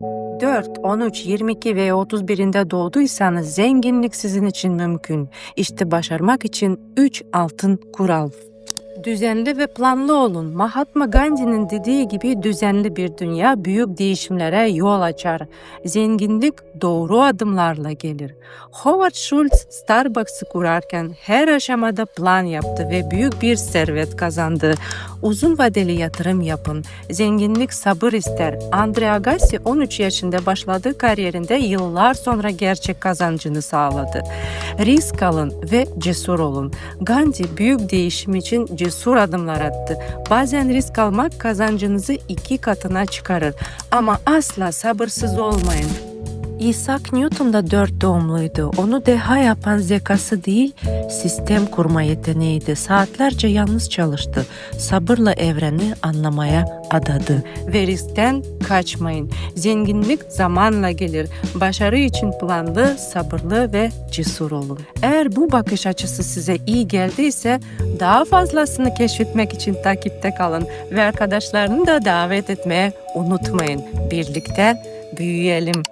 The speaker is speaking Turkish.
4, 13, 22 ve 31'inde doğduysanız zenginlik sizin için mümkün. İşte başarmak için 3 altın kural. Düzenli ve planlı olun. Mahatma Gandhi'nin dediği gibi düzenli bir dünya büyük değişimlere yol açar. Zenginlik doğru adımlarla gelir. Howard Schultz Starbucks'ı kurarken her aşamada plan yaptı ve büyük bir servet kazandı. Uzun vadeli yatırım yapın. Zenginlik sabır ister. Andre Agassi 13 yaşında başladığı kariyerinde yıllar sonra gerçek kazancını sağladı. Risk alın ve cesur olun. Gandhi büyük değişim için cesur adımlar attı. Bazen risk almak kazancınızı iki katına çıkarır. Ama asla sabırsız olmayın. Isaac Newton da dört doğumluydu. Onu deha yapan zekası değil, sistem kurma yeteneğiydi. Saatlerce yalnız çalıştı. Sabırla evreni anlamaya adadı. Ve riskten kaçmayın. Zenginlik zamanla gelir. Başarı için planlı, sabırlı ve cesur olun. Eğer bu bakış açısı size iyi geldiyse daha fazlasını keşfetmek için takipte kalın ve arkadaşlarını da davet etmeye unutmayın. Birlikte büyüyelim.